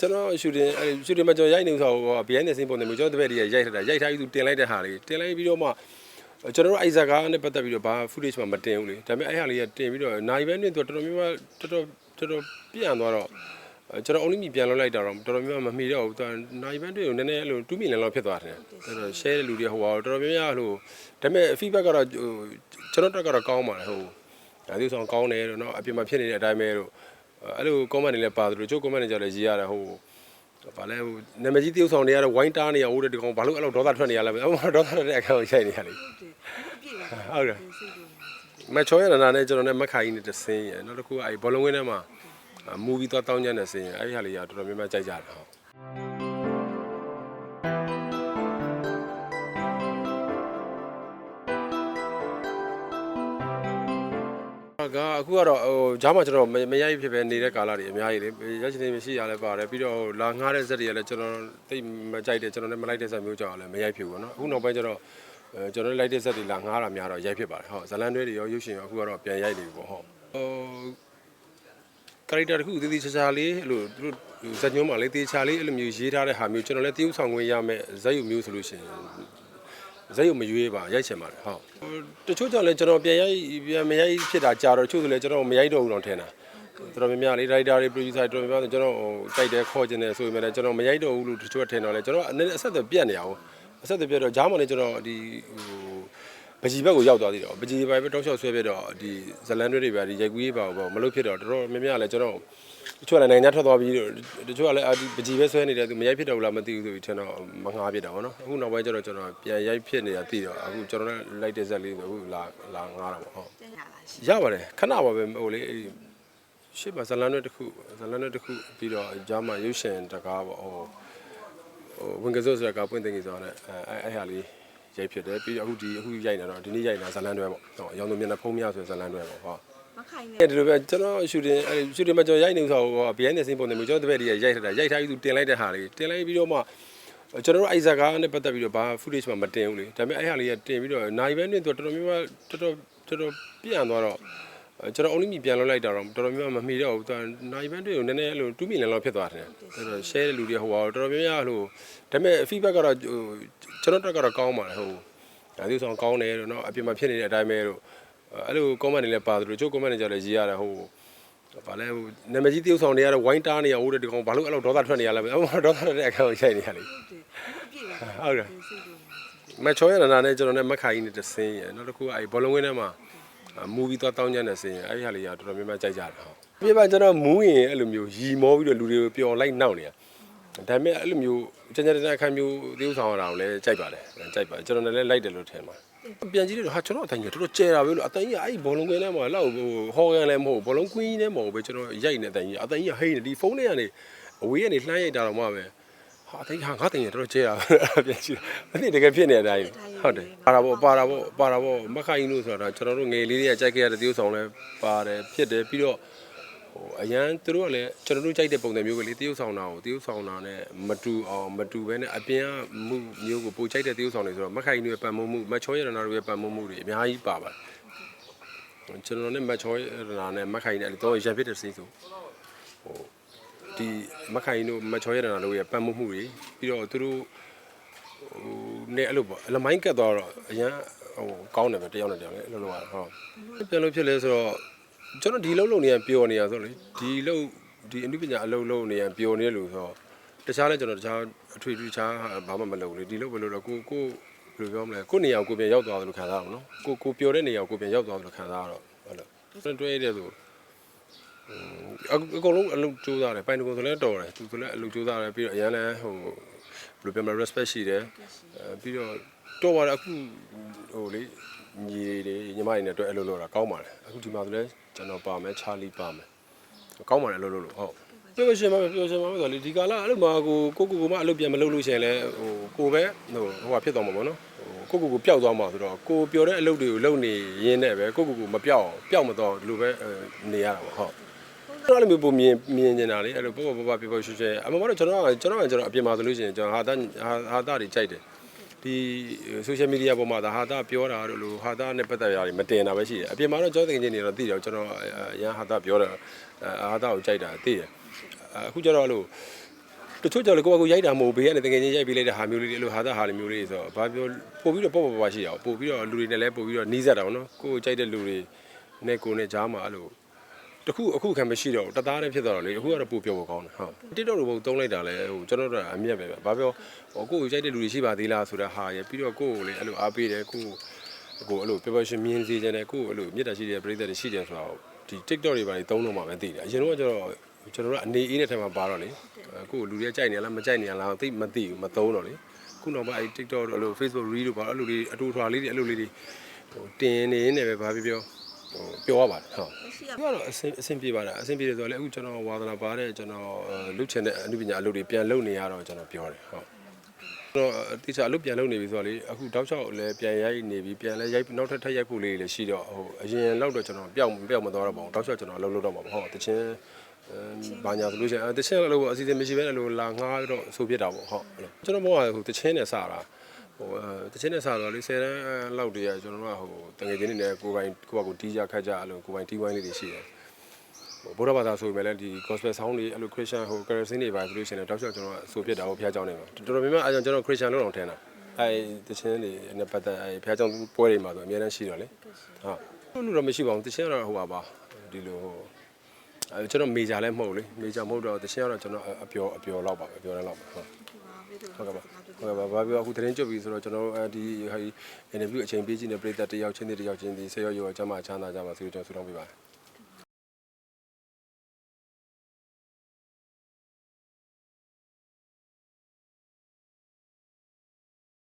ကျွန်တော်ရှူတင်အဲရှူတင်မှာကျွန်တော်ရိုက်နေဥစ္စာကိုဘီဟိုင်းနေစင်းပုံနေမျိုးကျွန်တော်တပည့်တည်းရိုက်ထတာရိုက်ထားပြီးသူတင်လိုက်တဲ့ဟာလေးတင်လိုက်ပြီးတော့မှကျွန်တော်တို့အိုက်ဇာကာနဲ့ပတ်သက်ပြီးတော့ဘာ footage မှမတင်ဘူးလေဒါပေမဲ့အဲ့ဟာလေးကတင်ပြီးတော့နိုင်ပဲနဲ့သူတော်တော်များများတော်တော်တော်တော်ပြန်သွားတော့ကျွန်တော် only မီပြန်လောက်လိုက်တာတော့တော်တော်များများမမီတော့ဘူးသူနိုင်ဘန်းတွေကိုနည်းနည်းအဲ့လို2မီလီယံလောက်ဖြစ်သွားတယ်အဲ့တော့ share တဲ့လူတွေဟိုတော်တော်များများဟိုဒါပေမဲ့ feedback ကတော့ဟိုကျွန်တော်တက်ကတော့ကောင်းပါတယ်ဟိုဒါဒီဆောင်ကောင်းတယ်တော့เนาะအပြင်မှာဖြစ်နေတဲ့အတိုင်းပဲတော့ အဲ့လို comment တွေလည်းပါသလိုချို့ comment တွေကြလည်းရေးရတယ်ဟိုဘာလဲဟိုနာမည်ကြီးတယောက်ဆောင်တွေကတော့ဝိုင်းတားနေရဟုတ်တယ်ဒီကောင်ဘာလို့အဲ့လိုဒေါသထွက်နေရလဲအမဒေါသထွက်တဲ့အခါကိုရှိုက်နေရလေဟုတ်တယ်အပြည့်ပါဟုတ်တယ်စိတ်လို့မချောရနာနဲ့ကျွန်တော်နဲ့မက်ခိုင်းနဲ့တဆင်းရယ်နောက်တစ်ခုကအဲ့ဘောလုံးဝင်းထဲမှာမူဗီသွားတောင်းကြတဲ့ဆင်းရယ်အဲ့ဒီဟာလေးကတော်တော်များများကြိုက်ကြတယ်ဟုတ် ကအခုကတော့ဟိုဂျားမှာကျွန်တော်မရိုက်ဖြစ်ပဲနေတဲ့ကာလတွေအများကြီးလေရက်ချင်နေမရှိရလဲပါတယ်ပြီးတော့ဟိုလာငှားတဲ့ဇက်တွေကလည်းကျွန်တော်သိမကြိုက်တယ်ကျွန်တော်လည်းမလိုက်တဲ့ဇက်မျိုးကြောင့်လည်းမရိုက်ဖြစ်ဘူးပေါ့နော်အခုနောက်ပိုင်းကျတော့အဲကျွန်တော်လည်းလိုက်တဲ့ဇက်တွေလာငှားတာများတော့ရိုက်ဖြစ်ပါတယ်ဟုတ်ဇလန်တွဲတွေရောရုပ်ရှင်ရောအခုကတော့ပြန်ရိုက်နေပြီပေါ့ဟုတ်ဟို character တခုတည်တည်ချာချာလေးအဲ့လိုသူတို့ဇက်ညုံးမှာလေးတည်ချာလေးအဲ့လိုမျိုးရေးထားတဲ့ဟာမျိုးကျွန်တော်လည်းတည်ဥဆောင်ခွင့်ရမယ်ဇက်ယူမျိုးဆိုလို့ရှိရင် ဇက်ယူမရွေးပါရိုက်ချင်ပါတယ်ဟုတ်တချို့ကြောင့်လည်းကျွန်တော်ပြန်ရိုက်ပြန်မရိုက်ဖြစ်တာကြာတော့တချို့ဆိုလည်းကျွန်တော်မရိုက်တော့ဘူးတော့ထင်တာတော်တော်များများလေး writer တွေ producer တွေတော်တော်များများကျွန်တော်ဟိုတိုက်တယ်ခေါ်ခြင်းတယ်ဆိုပေမဲ့လည်းကျွန်တော်မရိုက်တော့ဘူးလို့တချို့ကထင်တော့လေကျွန်တော်အနေနဲ့အဆက်အသွယ်ပြတ်နေအောင်အဆက်အသွယ်ပြတ်တော့ဂျားမန်လေးကျွန်တော်ဒီဟိုပကြီးဘက်ကိုရောက်သွားသေးတယ်ပကြီးဘက်ပဲတောက်လျှောက်ဆွဲပြတော့ဒီဇလန်တွေတွေပဲဒီရိုက်ကူးရေးပါဘောမလုပ်ဖြစ်တော့တော်တော်များများလည်းကျွန်တော် တချို့ကလည်းနိုင်ငံခြားထွက်သွားပြီးတော့တချို့ကလည်းအာဒီပကြီးပဲဆွဲနေတယ်သူမရိုက်ဖြစ်တော့ဘူးလားမသိဘူးဆိုပြီးထင်တော့မငှားဖြစ်တာပေါ့နော်အခုနောက်ပိုင်းကျတော့ကျွန်တော်ပြန်ရိုက်ဖြစ်နေတာသိတော့အခုကျွန်တော်လည်းလိုက်တဲ့ဇက်လေးဆိုအခုလာလာငှားတာပေါ့ဟုတ်တင်ရလားရှိရပါတယ်ခဏပါပဲဟိုလေအဲ့ဒီရှေ့မှာဇလန်တွေတစ်ခုဇလန်တွေတစ်ခုပြီးတော့ဂျာမန်ရုပ်ရှင်တကားပေါ့ဟိုဟိုဝင်ကစိုးဆိုတာကပွင့်သိငယ်ဆိုတာနဲ့အဲအဲ့ဟာလေးရိုက်ဖြစ်တယ်ပြီးတော့အခုဒီအခုရိုက်နေတော့ဒီနေ့ရိုက်နေတာဇလန်တွဲပေါ့ဟောရောင်သူမျက်နှာဖုံးမြဆိုဇလန်တွဲပေါ့ဟော မခိုင်နဲ့ အဲ့ဒီလိုပဲကျွန်တော်ရှူတင်အဲ့ရှူတင်မှာကျွန်တော်ရိုက်နေဥစ္စာကိုဘီဟိုင်းနေစင်းပုံနေမျိုးကျွန်တော်တပည့်တည်းရိုက်ထတာရိုက်ထားပြီးသူတင်လိုက်တဲ့ဟာလေးတင်လိုက်ပြီးတော့မှကျွန်တော်တို့အိုက်ဇာကာနဲ့ပတ်သက်ပြီးတော့ဘာ footage မှမတင်ဘူးလေဒါပေမဲ့အဲ့ဟာလေးကတင်ပြီးတော့နိုင်ပဲနဲ့သူတော်တော်များများတော်တော်တော်တော်ပြန်သွားတော့ကျွန်တော် only မီပြန်လောက်လိုက်တာတော့တော်တော်များများမမီတော့ဘူးသူနိုင်ဘန်းတွေကိုနည်းနည်းအဲ့လို2မီလီယံလောက်ဖြစ်သွားတယ်အဲ့တော့ share တဲ့လူတွေဟိုတော်တော်များများဟိုဒါပေမဲ့ feedback ကတော့ဟိုကျွန်တော်တက်ကတော့ကောင်းပါတယ်ဟိုဒါဒီဆောင်ကောင်းတယ်တော့เนาะအပြင်မှာဖြစ်နေတဲ့အတိုင်းပဲတော့ အဲ့လို comment တွေလည်းပါသလိုချို့ comment တွေကြလည်းရေးရတယ်ဟိုဘာလဲဟိုနာမည်ကြီးတယောက်ဆောင်တွေကတော့ဝိုင်းတားနေရဟုတ်တယ်ဒီကောင်ဘာလို့အဲ့လိုဒေါသထွက်နေရလဲအမဒေါသထွက်တဲ့အခါကိုရှိုက်နေရလေဟုတ်တယ်အပြည့်ပါဟုတ်တယ်စိတ်လို့မချောရနာနဲ့ကျွန်တော်နဲ့မက်ခိုင်းနဲ့တဆင်းရယ်နောက်တစ်ခုကအဲ့ဘောလုံးဝင်းထဲမှာမူဗီသွားတောင်းကြတဲ့ဆင်းရယ်အဲ့ဒီဟာလေးကတော်တော်များများကြိုက်ကြတယ်ဟုတ်ပြပါကျွန်တော်မူးရင်အဲ့လိုမျိုးရီမောပြီးတော့လူတွေကိုပျော်လိုက်နောက်နေရ ဒါပေမဲ့အဲ့လိုမျိုးကျန်ကျန်တဲ့အခါမျိုးသေဥဆောင်ရတာကိုလည်းကြိုက်ပါတယ်ကြိုက်ပါကျွန်တော်လည်းလိုက်တယ်လို့ထင်ပါတယ်ပြန်ကြည့်လို့ဟာကျွန်တော်အတိုင်းကြီးတော်တော်ကျဲတာပဲလို့အတိုင်းကြီးအဲ့ဘောလုံးကွင်းထဲမှာလောက်ဟိုဟော်ကန်လည်းမဟုတ်ဘောလုံးကွင်းကြီးထဲမှာပဲကျွန်တော်ရိုက်နေတဲ့အတိုင်းကြီးအတိုင်းကြီးဟိနေဒီဖုန်းထဲကနေအဝေးကနေလှမ်းရိုက်တာတော့မှပဲဟာတိတ်ဟာငါတင်ရတော့ကျဲတာပြန်ကြည့်မသိတကယ်ဖြစ်နေတဲ့အတိုင်းဟုတ်တယ်ပါတာပေါ့ပါတာပေါ့ပါတာပေါ့မခိုင်လို့ဆိုတာကျွန်တော်တို့ငယ်လေးတွေကကြိုက်ခဲ့ရတဲ့တရုပ်ဆောင်လဲပါတယ်ဖြစ်တယ်ပြီးတော့ ဟိုအရန်သူတို့ကလည်းကျွန်တော်တို့ကြိုက်တဲ့ပုံစံမျိုးပဲလေတရုပ်ဆောင်တာကိုတရုပ်ဆောင်တာနဲ့မတူအောင်မတူဘဲနဲ့အပြင်ကမှုမျိုးကိုပိုကြိုက်တဲ့တရုပ်ဆောင်တွေဆိုတော့မခိုင်တို့ရဲ့ပတ်မုံမှုမချောရတနာတို့ရဲ့ပတ်မုံမှုတွေအများကြီးပါပါတယ်ကျွန်တော်နဲ့မချောရတနာနဲ့မခိုင်နဲ့တော့ရံဖြစ်တဲ့စီးဆိုဟိုဒီမခိုင်တို့မချောရတနာတို့ရဲ့ပတ်မှုမှုတွေပြီးတော့သူတို့ဟိုနေအဲ့လိုပေါ့အလမိုင်းကတ်သွားတော့အရန်ဟိုကောင်းတယ်ပဲတယောက်နဲ့တယောက်လေအဲ့လိုလိုကတော့ဟုတ်ပြန်လို့ဖြစ်လဲဆိုတော့ ကျွန်တော်ဒီလုံးလုံးနေရပျော်နေရဆိုလေဒီလုံးဒီအနုပညာအလုံးလုံးနေရပျော်နေလို့ဆိုတော့တခြားလဲကျွန်တော်တခြားအထွေထွေတခြားဘာမှမလုပ်လေဒီလုံးဘယ်လိုလဲကိုကိုဘယ်လိုပြောမလဲကိုနေရာကိုပြန်ရောက်သွားတယ်လို့ခံစားရအောင်နော်ကိုကိုပျော်တဲ့နေရာကိုပြန်ရောက်သွားတယ်လို့ခံစားရတော့ဟုတ်လားတွဲတဲ့ဆိုအအကုန်လုံးအလုပ်ကြိုးစားတယ်ပိုင်တကုံဆိုလည်းတော်တယ်သူဆိုလည်းအလုပ်ကြိုးစားတယ်ပြီးတော့အရင်လည်းဟိုဘယ်လိုပြောမလဲ respect ရှိတယ်အဲပြီးတော့ တော်ပါတယ်အခုဟိုလေညီတွေညီမတွေနဲ့တွေ့အလုပ်လုပ်တာကောင်းပါတယ်အခုဒီမှာဆိုလည်းကျွန်တော်ပါမယ်ချာလီပါမယ်ကောင်းပါတယ်အလုပ်လုပ်လို့ဟုတ်ပြောရှင်ပါပြောရှင်ပါဆိုတော့လေဒီကာလအဲ့လိုမှကိုကိုကိုကိုမအလုပ်ပြန်မလုပ်လို့ရှိရင်လည်းဟိုကိုပဲဟိုဟိုဟာဖြစ်သွားမှာပေါ့နော်ဟိုကိုကိုကိုပျောက်သွားမှာဆိုတော့ကိုပြောတဲ့အလုပ်တွေကိုလုပ်နေရင်းနဲ့ပဲကိုကိုကိုမပျောက်အောင်ပျောက်မတော့ဒီလိုပဲနေရတာပေါ့ဟုတ်ကျွန်တော်လည်းမျိုးပုံမြင်မြင်နေတာလေအဲ့လိုပေါ့ပေါ့ပေါ့ပြပေါ့ရွှေရွှေအမှန်တော့ကျွန်တော်ကကျွန်တော်ကကျွန်တော်အပြင်မှာဆိုလို့ရှိရင်ကျွန်တော်ဟာတာဟာတာတွေကြိုက်တယ် ဒီ social media ပေါ်မှာဒါဟာတာပြောတာတို့လို့ဟာတာနဲ့ပတ်သက်ရတာမတင်တာပဲရှိတယ်အပြင်မှာတော့ကျွန်တော်တင်ချင်းနေတော့သိတယ်ကျွန်တော်ရန်ဟာတာပြောတာဟာတာကိုကြိုက်တာသိတယ်အခုကျတော့အဲ့လိုတချို့ကြောင့်လေကိုယ့်ကကိုယ်ရိုက်တာမဟုတ်ဘူးဘေးကနေတကယ်ချင်းရိုက်ပေးလိုက်တဲ့ဟာမျိုးလေးတွေအဲ့လိုဟာသားဟာလေးမျိုးလေးတွေဆိုတော့ဘာပြောပို့ပြီးတော့ပေါ့ပေါ့ပါပါရှိရအောင်ပို့ပြီးတော့လူတွေနဲ့လည်းပို့ပြီးတော့နီးစပ်တာပေါ့နော်ကိုယ်ကြိုက်တဲ့လူတွေနဲ့ကိုယ်နဲ့ကြားမှာအဲ့လို တခုအခုခံမရှိတော့ဘူးတသားတည်းဖြစ်သွားတော့လေအခုကတော့ပို့ပြောဖို့ကောင်းတယ်ဟုတ် TikTok လိုပုံတုံးလိုက်တာလဲဟိုကျွန်တော်တို့ကအမြတ်ပဲပဲဘာပြောဟိုကိုယ်ကိုကြိုက်တဲ့လူတွေရှိပါသေးလားဆိုတဲ့ဟာရယ်ပြီးတော့ကိုယ့်ကိုလေအဲ့လိုအားပေးတယ်ကိုယ့်ကိုအဲ့လိုပျော်ပျော်ရှင်မြင်စေချင်တယ်ကိုယ့်ကိုအဲ့လိုမြတ်တာရှိတဲ့ပရိသတ်တွေရှိတယ်ဆိုတော့ဒီ TikTok တွေပါနေတုံးတော့မှပဲသိတယ်အရင်တော့ကျတော့ကျွန်တော်တို့အနေအေးတဲ့ထဲမှာပါတော့လေကိုယ့်လူတွေကကြိုက်နေလားမကြိုက်နေလားသိမသိဘူးမသုံးတော့လေခုနောက်ပိုင်းအဲ့ TikTok တို့အဲ့လို Facebook Reel တို့ပါအဲ့လိုလေးအတူထွာလေးတွေအဲ့လိုလေးတွေဟိုတင်နေနေပဲဘာပြောပြောဟို ပြောရပါတယ်ဟုတ်ရှိရဒီကတော့အဆင်အဆင်ပြေပါတာအဆင်ပြေတယ်ဆိုတော့လေအခုကျွန်တော်ဝါသနာပါတဲ့ကျွန်တော်လုချင်တဲ့အမှုပညာအလုပ်တွေပြန်လုပ်နေရတော့ကျွန်တော်ပြောတယ်ဟုတ်ကျွန်တော်တိကျအလုပ်ပြန်လုပ်နေပြီဆိုတော့လေအခုတောက်လျှောက်လည်းပြန်ရိုက်နေပြီပြန်လည်းရိုက်နောက်ထပ်ထပ်ရိုက်ဖို့လေးတွေလည်းရှိတော့ဟိုအရင်လောက်တော့ကျွန်တော်ပျောက်ပျောက်မသွားတော့ပါဘူးတောက်လျှောက်ကျွန်တော်အလုပ်လုပ်တော့မှာပေါ့ဟုတ်တချင်းဘာညာဆိုလို့ရှိရင်တချင်းအလုပ်အစီအစဉ်မရှိဘဲလို့လာငားတော့ဆိုပြစ်တာပေါ့ဟုတ်ကျွန်တော်ဘောကဟိုတချင်းနဲ့စတာ ဟိုတချင်းနဲ့စားတော့လေ10တန်းလောက်တည်းကကျွန်တော်တို့ကဟိုတငယ်ချင်းတွေနဲ့ကိုယ်ပိုင်ကိုယ့်ဘာကိုတီးကြခတ်ကြအဲ့လိုကိုယ်ပိုင်တီးဝိုင်းလေးတွေရှိတယ်ဟိုဘုရားဘာသာဆိုပေမဲ့လည်းဒီ gospel sound တွေအဲ့လို christian ဟို kerosene တွေပါဆိုလို့ရှိရင်တော့တောက်လျှောက်ကျွန်တော်ကဆိုပြစ်တာဟိုဖျားကြောင်းနေမှာတော်တော်များများအဲ့ကြောင့်ကျွန်တော် christian လို့တော့ထင်တာအဲ့တချင်းတွေနဲ့ပတ်သက်အဲ့ဖျားကြောင်းပွဲတွေမှာဆိုအများအားရှိတော့လေဟုတ်လို့တော့မရှိပါဘူးတချင်းကတော့ဟိုပါပါဒီလိုဟိုကျွန်တော်မေဂျာလည်းမဟုတ်လေမေဂျာမဟုတ်တော့တချင်းကတော့ကျွန်တော်အပျော်အပျော်လောက်ပါပဲအပျော်လည်းလောက်ပါဟုတ် ဟုတ်ကဲ့ပါဟုတ်ကဲ့ပါဘာပြောအခုသတင်းကြွပြီဆိုတော့ကျွန်တော်အဲဒီဟာ interview အချိန်ပေးကြည့်နေပြည်သက်တယောက်ချင်းတယောက်ချင်းဒီဆေးရောရောကျမချမ်းသာကြပါစေလို့ကျွန်တော်ဆုတောင်းပေးပါတယ်